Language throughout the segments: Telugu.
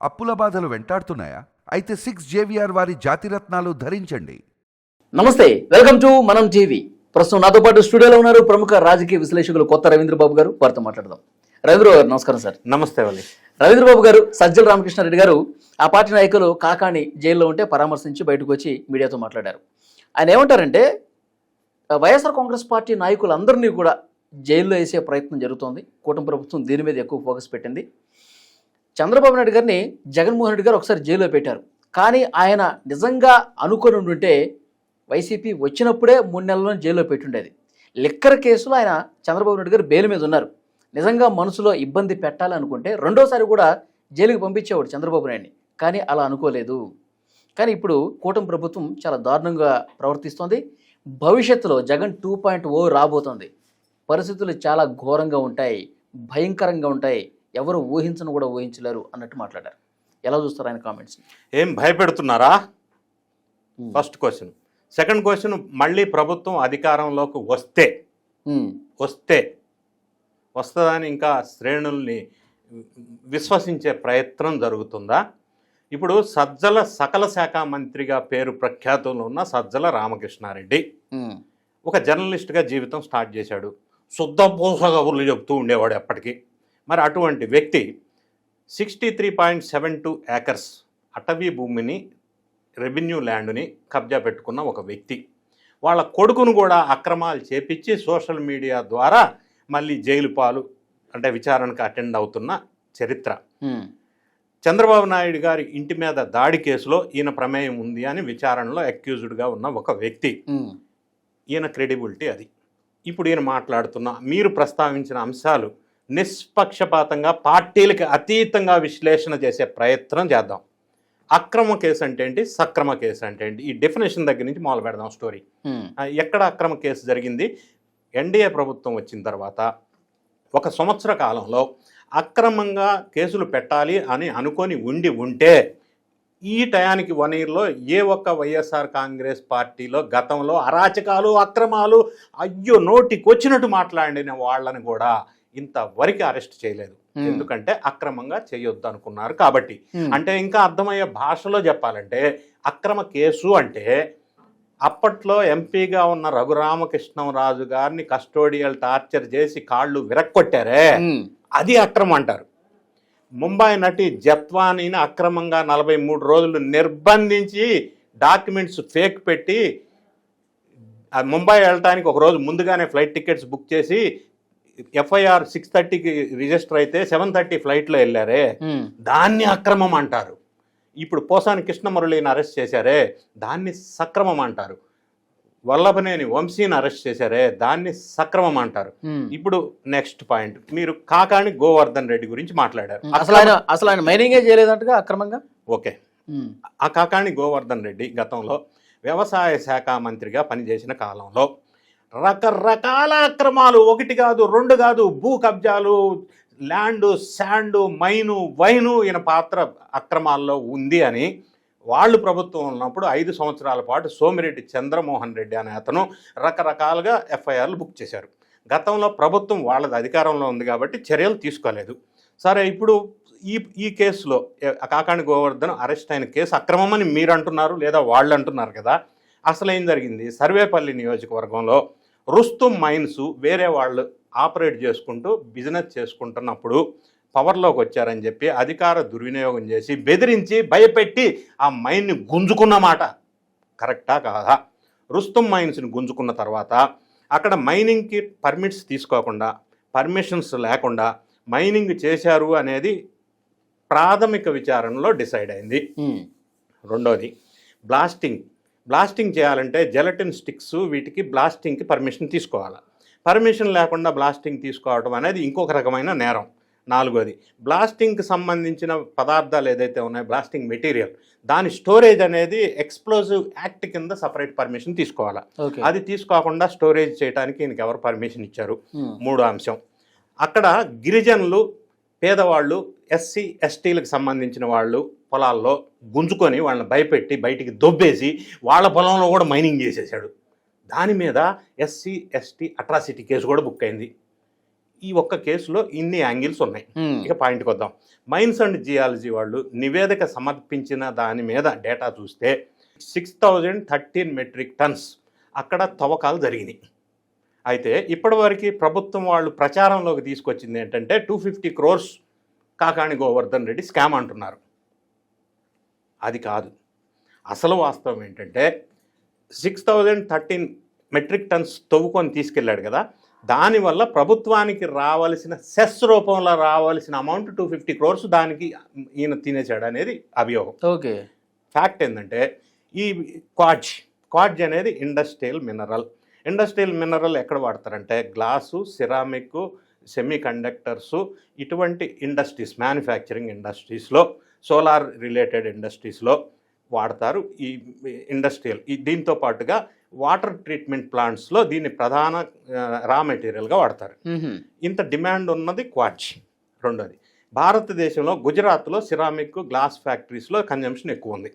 అప్పుల బాధలు వెంటాడుతున్నాయా? అయితే సిక్స్ జేవిఆర్ వారి జాతిరత్నాలు ధరించండి. నమస్తే వెల్కమ్ టు మనం టీవీ. ప్రస్తుతం నాతో పాటు స్టూడియోలో ఉన్నారు ప్రముఖ రాజకీయ విశ్లేషకులు కొత్త రవీంద్ర బాబు గారు. వారితో మాట్లాడదాం. రవీంద్ర గారు నమస్కారం సార్. నమస్తే వల్లి రవీంద్ర బాబు గారు సజ్జల రామకృష్ణారెడ్డి గారు ఆ పార్టీ నాయకులు కాకాణి జైల్లో ఉంటే పరామర్శించి బయటకు వచ్చి మీడియాతో మాట్లాడారు. ఆయన ఏమంటారంటే వైఎస్ఆర్ కాంగ్రెస్ పార్టీ నాయకులందరినీ కూడా జైల్లో వేసే ప్రయత్నం జరుగుతోంది. కూటమి ప్రభుత్వం దీని మీద ఎక్కువ ఫోకస్ పెట్టింది. చంద్రబాబు నాయుడు గారిని జగన్మోహన్ రెడ్డి గారు ఒకసారి జైల్లో పెట్టారు. కానీ ఆయన నిజంగా అనుకొని ఉండుంటే వైసీపీ వచ్చినప్పుడే మూడు నెలల్లో జైల్లో పెట్టుండేది. లిక్కర్ కేసులో ఆయన చంద్రబాబు నాయుడు గారు బెయిల్ మీద ఉన్నారు. నిజంగా మనసులో ఇబ్బంది పెట్టాలనుకుంటే రెండోసారి కూడా జైలుకి పంపించేవాడు చంద్రబాబు నాయుడిని. కానీ అలా అనుకోలేదు. కానీ ఇప్పుడు కూటమి ప్రభుత్వం చాలా దారుణంగా ప్రవర్తిస్తోంది. భవిష్యత్తులో జగన్ టూ పాయింట్ ఓ రాబోతోంది. పరిస్థితులు చాలా ఘోరంగా ఉంటాయి. భయంకరంగా ఉంటాయి. ఎవరు ఊహించను కూడా ఊహించలేరు అన్నట్టు మాట్లాడారు. ఎలా చూస్తారు ఆయన కామెంట్స్ ఏం భయపెడుతున్నారా? ఫస్ట్ క్వశ్చన్ సెకండ్ క్వశ్చన్ మళ్ళీ ప్రభుత్వం అధికారంలోకి వస్తే వస్తే వస్తుందని ఇంకా శ్రేణుల్ని విశ్వసించే ప్రయత్నం జరుగుతుందా? ఇప్పుడు సజ్జల సకల శాఖ మంత్రిగా పేరు ప్రఖ్యాతులు ఉన్న సజ్జల రామకృష్ణారెడ్డి ఒక జర్నలిస్ట్గా జీవితం స్టార్ట్ చేశాడు. శుద్ధ పూస కబుర్లు చెప్తూ ఉండేవాడు ఎప్పటికీ. మరి అటువంటి వ్యక్తి sixty three point seven two acres అటవీ భూమిని రెవెన్యూ ల్యాండ్ని కబ్జా పెట్టుకున్న ఒక వ్యక్తి. వాళ్ళ కొడుకును కూడా అక్రమాలు చేపించి సోషల్ మీడియా ద్వారా మళ్ళీ జైలు పాలు అంటే విచారణకు అటెండ్ అవుతున్న చరిత్ర. చంద్రబాబు నాయుడు గారి ఇంటి మీద దాడి కేసులో ఈయన ప్రమేయం ఉంది అని విచారణలో అక్యూజ్డ్గా ఉన్న ఒక వ్యక్తి. ఈయన క్రెడిబిలిటీ అది. ఇప్పుడు ఈయన మాట్లాడుతున్న మీరు ప్రస్తావించిన అంశాలు నిష్పక్షపాతంగా పార్టీలకి అతీతంగా విశ్లేషణ చేసే ప్రయత్నం చేద్దాం. అక్రమ కేసు అంటే ఏంటి? సక్రమ కేసు అంటే ఏంటి? ఈ డెఫినేషన్ దగ్గర నుంచి మొదలు పెడదాం స్టోరీ ఎక్కడ అక్రమ కేసు జరిగింది? ఎన్డీఏ ప్రభుత్వం వచ్చిన తర్వాత ఒక సంవత్సర కాలంలో అక్రమంగా కేసులు పెట్టాలి అని అనుకొని ఉండి ఉంటే ఈ టయానికి వన్ ఇయర్లో ఏ ఒక్క వైఎస్ఆర్ కాంగ్రెస్ పార్టీలో గతంలో అరాచకాలు అక్రమాలు అయ్యో నోటికి వచ్చినట్టు మాట్లాడిన వాళ్ళని కూడా ఇంతవరకు అరెస్ట్ చేయలేదు. ఎందుకంటే అక్రమంగా చేయొద్దు అనుకున్నారు కాబట్టి అంటే ఇంకా అర్థమయ్యే భాషలో చెప్పాలంటే అక్రమ కేసు అంటే అప్పట్లో ఎంపీగా ఉన్న రఘురామకృష్ణరాజు గారిని కస్టోడియల్ టార్చర్ చేసి కాళ్ళు విరక్కొట్టారే. అది అక్రమం అంటారు. ముంబై నటి జత్వానీని అక్రమంగా నలభై మూడు రోజులు నిర్బంధించి డాక్యుమెంట్స్ ఫేక్ పెట్టి ముంబై వెళ్ళటానికి ఒక రోజు ముందుగానే ఫ్లైట్ టికెట్స్ బుక్ చేసి ఎఫ్ఐఆర్ సిక్స్ థర్టీకి రిజిస్టర్ అయితే సెవెన్ థర్టీ ఫ్లైట్లో వెళ్ళారే. దాన్ని అక్రమం అంటారు. ఇప్పుడు పోసాని కృష్ణమురళిని అరెస్ట్ చేశారే దాన్ని సక్రమం అంటారు. వల్లభనేని వంశీని అరెస్ట్ చేశారే దాన్ని సక్రమం అంటారు. ఇప్పుడు నెక్స్ట్ పాయింట్ మీరు కాకాని గోవర్ధన్ రెడ్డి గురించి మాట్లాడారు. అసలు ఆయన అసలు ఆయన మైనింగే చేయలేదంటగా అక్రమంగా? ఓకే. ఆ కాకాని గోవర్ధన్ రెడ్డి గతంలో వ్యవసాయ శాఖ మంత్రిగా పనిచేసిన కాలంలో రకరకాల అక్రమాలు. ఒకటి కాదు రెండు కాదు భూ కబ్జాలు ల్యాండ్ శాండ్ మైను వైను ఈయన పాత్ర అక్రమాల్లో ఉంది అని వాళ్ళు ప్రభుత్వం ఉన్నప్పుడు ఐదు సంవత్సరాల పాటు సోమిరెడ్డి చంద్రమోహన్ రెడ్డి అనే అతను రకరకాలుగా ఎఫ్ఐఆర్లు బుక్ చేశారు. గతంలో ప్రభుత్వం వాళ్ళది అధికారంలో ఉంది కాబట్టి చర్యలు తీసుకోలేదు. సరే ఇప్పుడు ఈ ఈ కేసులో కాకాణి గోవర్ధన్ అరెస్ట్ అయిన కేసు అక్రమమని మీరు అంటున్నారు లేదా వాళ్ళు అంటున్నారు కదా అసలు ఏం జరిగింది? సర్వేపల్లి నియోజకవర్గంలో రుస్తుం మైన్స్ వేరే వాళ్ళు ఆపరేట్ చేసుకుంటూ బిజినెస్ చేసుకుంటున్నప్పుడు పవర్లోకి వచ్చారని చెప్పి అధికార దుర్వినియోగం చేసి బెదిరించి భయపెట్టి ఆ మైన్ని గుంజుకున్న మాట కరెక్టా కాదా? రుస్తుం మైన్స్ని గుంజుకున్న తర్వాత అక్కడ మైనింగ్కి పర్మిట్స్ తీసుకోకుండా పర్మిషన్స్ లేకుండా మైనింగ్ చేశారు అనేది ప్రాథమిక విచారణలో డిసైడ్ అయింది. రెండోది బ్లాస్టింగ్ బ్లాస్టింగ్ చేయాలంటే జెలటిన్ స్టిక్స్ వీటికి బ్లాస్టింగ్కి పర్మిషన్ తీసుకోవాలి. పర్మిషన్ లేకుండా బ్లాస్టింగ్ తీసుకోవడం అనేది ఇంకొక రకమైన నేరం. నాలుగోది బ్లాస్టింగ్కి సంబంధించిన పదార్థాలు ఏదైతే ఉన్నాయో బ్లాస్టింగ్ మెటీరియల్ దాని స్టోరేజ్ అనేది ఎక్స్ప్లోజివ్ యాక్ట్ కింద సపరేట్ పర్మిషన్ తీసుకోవాలి. అది తీసుకోకుండా స్టోరేజ్ చేయడానికి ఈయనకి ఎవరు పర్మిషన్ ఇచ్చారు? మూడో అంశం అక్కడ గిరిజనులు పేదవాళ్ళు ఎస్సీ ఎస్టీలకు సంబంధించిన వాళ్ళు పొలాల్లో గుంజుకొని వాళ్ళని భయపెట్టి బయటికి దొబ్బేసి వాళ్ళ పొలంలో కూడా మైనింగ్ చేసేసాడు దాని మీద ఎస్సీ ఎస్టీ అట్రాసిటీ కేసు కూడా బుక్ అయింది. ఈ ఒక్క కేసులో ఇన్ని యాంగిల్స్ ఉన్నాయి. ఇక పాయింట్కి వద్దాం. మైన్స్ అండ్ జియాలజీ వాళ్ళు నివేదిక సమర్పించిన దాని మీద డేటా చూస్తే six thousand thirteen metric tonnes అక్కడ తవ్వకాలు జరిగినాయి. అయితే ఇప్పటివరకు ప్రభుత్వం వాళ్ళు ప్రచారంలోకి తీసుకొచ్చింది ఏంటంటే two fifty crores Kakani Govardhan Reddy scam అంటున్నారు. అది కాదు. అసలు వాస్తవం ఏంటంటే six thousand thirteen metric tonnes తవ్వుకొని తీసుకెళ్ళాడు కదా దానివల్ల ప్రభుత్వానికి రావాల్సిన సెస్ రూపంలో రావాల్సిన అమౌంట్ టూ ఫిఫ్టీ క్రోర్స్ దానికి ఈయన తినేశాడు అనేది అభియోగం. ఓకే. ఫ్యాక్ట్ ఏంటంటే ఈ క్వాడ్జ్ క్వాడ్జ్ అనేది ఇండస్ట్రియల్ మినరల్ ఇండస్ట్రియల్ మినరల్ ఎక్కడ వాడతారంటే గ్లాసు సిరామిక్ సెమీ కండక్టర్సు ఇటువంటి ఇండస్ట్రీస్ మ్యానుఫ్యాక్చరింగ్ ఇండస్ట్రీస్లో సోలార్ రిలేటెడ్ ఇండస్ట్రీస్లో వాడతారు. ఈ ఇండస్ట్రియల్ ఈ దీంతో పాటుగా వాటర్ ట్రీట్మెంట్ ప్లాంట్స్లో దీన్ని ప్రధాన రా మెటీరియల్గా వాడతారు. ఇంత డిమాండ్ ఉన్నది క్వాడ్జ్ రెండోది. భారతదేశంలో గుజరాత్లో సిరామిక్ గ్లాస్ ఫ్యాక్టరీస్లో కన్జంప్షన్ ఎక్కువ ఉంది.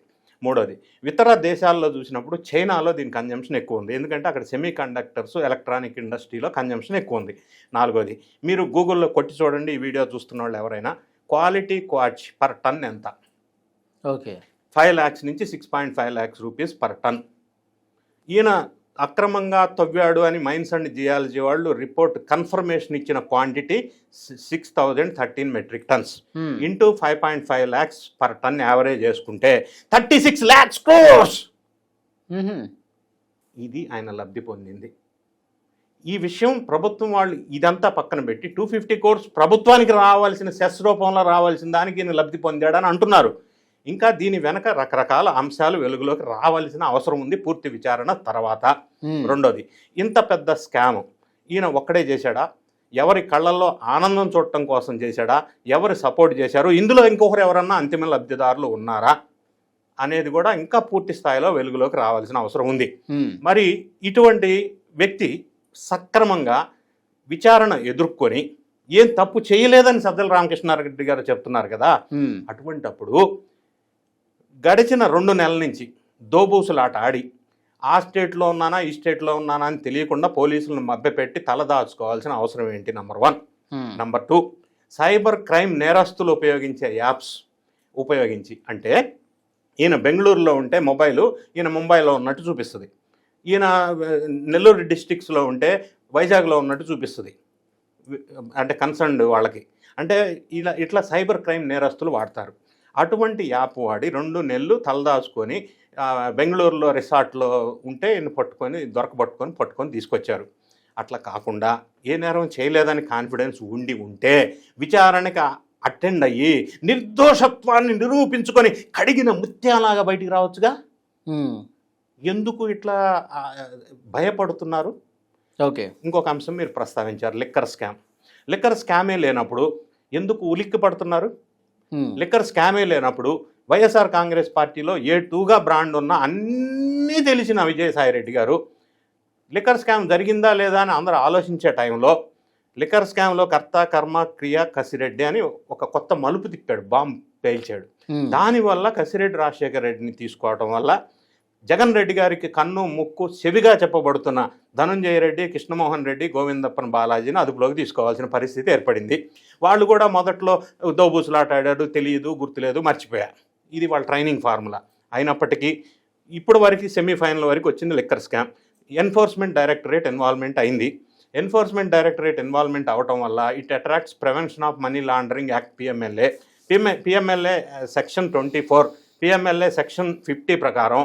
మూడోది ఇతర దేశాల్లో చూసినప్పుడు చైనాలో దీని కన్జంప్షన్ ఎక్కువ ఉంది. ఎందుకంటే అక్కడ సెమీ కండక్టర్స్ ఎలక్ట్రానిక్ ఇండస్ట్రీలో కన్జంప్షన్ ఎక్కువ ఉంది. నాలుగోది మీరు గూగుల్లో కొట్టి చూడండి ఈ వీడియో చూస్తున్న వాళ్ళు ఎవరైనా క్వాలిటీ క్వాడ్జ్ పర్ టన్ ఎంత? ఓకే. ఫైవ్ ల్యాక్స్ నుంచి six point five lakhs rupees per tonne. ఈయన అక్రమంగా తవ్వాడు అని మైన్స్ అండ్ జియాలజీ వాళ్ళు రిపోర్ట్ కన్ఫర్మేషన్ ఇచ్చిన quantity six thousand thirteen metric tonnes. Into five point five lakhs per tonne average చేసుకుంటే థర్టీ సిక్స్ ల్యాక్స్ క్రోర్స్! ఇది ఆయన లబ్ధి పొందింది. ఈ విషయం ప్రభుత్వం వాళ్ళు ఇదంతా పక్కన పెట్టి టూ ఫిఫ్టీ కోర్స్ ప్రభుత్వానికి రావాల్సిన సెస్ రూపంలో రావాల్సిన దానికి ఈయన లబ్ధి పొందాడని అంటున్నారు. ఇంకా దీని వెనక రకరకాల అంశాలు వెలుగులోకి రావాల్సిన అవసరం ఉంది పూర్తి విచారణ తర్వాత. రెండోది ఇంత పెద్ద స్కామ్. ఈయన ఒక్కడే చేశాడా? ఎవరి కళ్ళల్లో ఆనందం చూడటం కోసం చేశాడా? ఎవరు సపోర్ట్ చేశారు? ఇందులో ఇంకొకరు ఎవరన్నా అంతిమ లబ్ధిదారులు ఉన్నారా? అనేది కూడా ఇంకా పూర్తి స్థాయిలో వెలుగులోకి రావాల్సిన అవసరం ఉంది. మరి ఇటువంటి వ్యక్తి సక్రమంగా విచారణ ఎదుర్కొని ఏం తప్పు చేయలేదని సజ్జల రామకృష్ణారెడ్డి గారు చెప్తున్నారు కదా అటువంటప్పుడు గడిచిన రెండు నెలల నుంచి దోబూసులాట ఆడి ఆ స్టేట్లో ఉన్నానా ఈ స్టేట్లో ఉన్నానా అని తెలియకుండా పోలీసులను మభ్యపెట్టి తలదాచుకోవాల్సిన అవసరం ఏంటి? Number one number two cyber crime నేరస్తులు ఉపయోగించే యాప్స్ ఉపయోగించి అంటే ఈయన బెంగళూరులో ఉంటే మొబైలు ఈయన ముంబైలో ఉన్నట్టు చూపిస్తుంది. ఈయన నెల్లూరు డిస్టిక్స్లో ఉంటే వైజాగ్లో ఉన్నట్టు చూపిస్తుంది. అంటే కన్సర్న్డ్ వాళ్ళకి. అంటే ఇలా ఇట్లా సైబర్ క్రైమ్ నేరస్తులు వాడతారు. అటువంటి యాప్ వాడి రెండు నెలలు తలదాచుకొని బెంగళూరులో రిసార్ట్లో ఉంటే ఈయన పట్టుకొని దొరకబట్టుకొని పట్టుకొని తీసుకొచ్చారు. అట్లా కాకుండా ఏ నేరం చేయలేదని కాన్ఫిడెన్స్ ఉండి ఉంటే విచారణకి అటెండ్ అయ్యి నిర్దోషత్వాన్ని నిరూపించుకొని కడిగిన ముత్యాలాగా బయటికి రావచ్చుగా? ఎందుకు ఇట్లా భయపడుతున్నారు? ఓకే. ఇంకొక అంశం మీరు ప్రస్తావించారు లిక్కర్ స్కామ్. లిక్కర్ స్కామే లేనప్పుడు ఎందుకు ఉలిక్కి పడుతున్నారు? లిక్కర్ స్కామే లేనప్పుడు వైఎస్ఆర్ కాంగ్రెస్ పార్టీలో ఏ టూగా బ్రాండ్ ఉన్న అన్నీ తెలిసిన విజయసాయిరెడ్డి గారు లిక్కర్ స్కామ్ జరిగిందా లేదా అని అందరూ ఆలోచించే టైంలో లిక్కర్ స్కామ్లో కర్త కర్మ క్రియ కసిరెడ్డి అని ఒక కొత్త మలుపు తిప్పాడు బాంబ్ పేల్చాడు. దానివల్ల కసిరెడ్డి రాజశేఖర రెడ్డిని తీసుకోవడం వల్ల జగన్ రెడ్డి గారికి కన్ను ముక్కు చెవిగా చెప్పబడుతున్న ధనంజయ రెడ్డి కృష్ణమోహన్ రెడ్డి గోవిందప్పన్ బాలాజీని అదుపులోకి తీసుకోవాల్సిన పరిస్థితి ఏర్పడింది. వాళ్ళు కూడా మొదట్లో దోబూసులాటాడాడు తెలియదు గుర్తులేదు మర్చిపోయారు. ఇది వాళ్ళ ట్రైనింగ్ ఫార్ములా. అయినప్పటికీ ఇప్పుడు వరకు సెమీఫైనల్ వరకు వచ్చింది liquor scam. Enforcement directorate involvement అయింది. ఎన్ఫోర్స్మెంట్ డైరెక్టరేట్ ఇన్వాల్వ్మెంట్ అవటం వల్ల it attracts prevention of money laundering act PMLA. PMA PMLA section twenty four PMLA section fifty ప్రకారం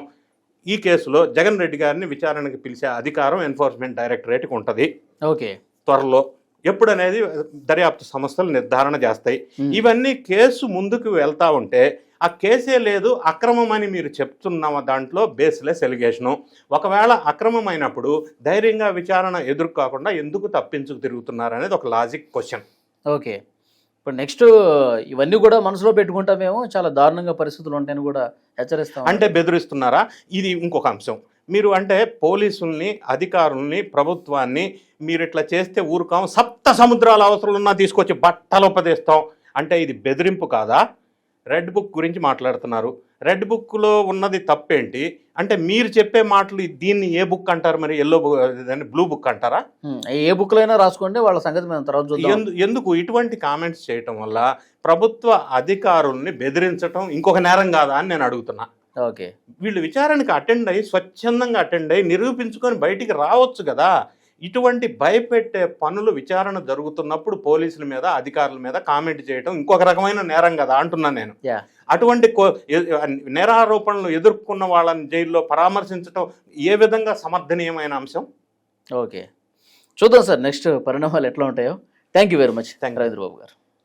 ఈ కేసులో జగన్ రెడ్డి గారిని విచారణకు పిలిచే అధికారం ఎన్ఫోర్స్మెంట్ డైరెక్టరేట్కి ఉంటుంది. ఓకే. త్వరలో ఎప్పుడనేది దర్యాప్తు సంస్థలు నిర్ధారణ చేస్తాయి. ఇవన్నీ కేసు ముందుకు వెళ్తా ఉంటే ఆ కేసే లేదు అక్రమం అని మీరు చెప్తున్న దాంట్లో బేస్లెస్ ఎలిగేషను. ఒకవేళ అక్రమమైనప్పుడు ధైర్యంగా విచారణ ఎదుర్కోకుండా ఎందుకు తప్పించుకు తిరుగుతున్నారు అనేది ఒక లాజిక్ క్వశ్చన్. ఓకే. ఇప్పుడు నెక్స్ట్ ఇవన్నీ కూడా మనసులో పెట్టుకుంటామేమో చాలా దారుణంగా పరిస్థితులు ఉంటాయని కూడా హెచ్చరిస్తాం. అంటే బెదిరిస్తున్నారా? ఇది ఇంకొక అంశం. మీరు అంటే పోలీసుల్ని అధికారుల్ని ప్రభుత్వాన్ని మీరు ఇట్లా చేస్తే ఊరుకాం సప్త సముద్రాల అవసరాలున్నా తీసుకొచ్చి బట్టలు ఉపదేస్తాం. అంటే ఇది బెదిరింపు కాదా? రెడ్ బుక్ గురించి మాట్లాడుతున్నారు. రెడ్ బుక్లో ఉన్నది తప్పేంటి? అంటే మీరు చెప్పే మాటలు దీన్ని ఏ బుక్ అంటారు మరి? ఎల్లో బ్లూ బుక్ అంటారా? ఏ బుక్లో అయినా రాసుకోండి వాళ్ళ సంగతి మేము తర్వాత ఎందుకు? ఇటువంటి కామెంట్స్ చేయటం వల్ల ప్రభుత్వ అధికారుల్ని బెదిరించటం ఇంకొక నేరం కాదా అని నేను అడుగుతున్నా. ఓకే. వీళ్ళు విచారణకి అటెండ్ అయ్యి స్వచ్ఛందంగా అటెండ్ అయ్యి నిరూపించుకొని బయటికి రావచ్చు కదా? ఇటువంటి భయపెట్టే పనులు విచారణ జరుగుతున్నప్పుడు పోలీసుల మీద అధికారుల మీద కామెంట్ చేయటం ఇంకొక రకమైన నేరం కదా అంటున్నాను నేను. అటువంటి నేరారోపణలు ఎదుర్కొన్న వాళ్ళని జైల్లో పరామర్శించటం ఏ విధంగా సమర్థనీయమైన అంశం? ఓకే చూద్దాం సార్ నెక్స్ట్ పరిణామాలు ఎట్లా ఉంటాయో. Thank you very much you. Ravindra Babu గారు.